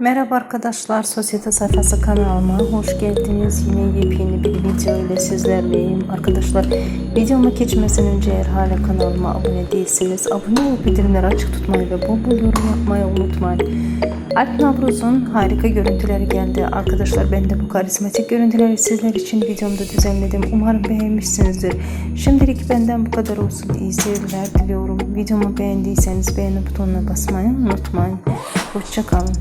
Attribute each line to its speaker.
Speaker 1: Merhaba arkadaşlar, Sosyete Sayfası kanalıma hoş geldiniz. Yine yepyeni bir video ile sizlerleyim. Arkadaşlar videoma geçmeden önce eğer hala kanalıma abone değilseniz abone olup bildirimleri açık tutmayı ve bol bol yorum yapmayı unutmayın. Alp Navruz'un harika görüntüleri geldi. Arkadaşlar ben de bu karizmatik görüntüleri sizler için videomda düzenledim. Umarım beğenmişsinizdir. Şimdilik benden bu kadar olsun. İyi seyirler diliyorum. Videomu beğendiyseniz beğeni butonuna basmayı unutmayın. Hoşçakalın.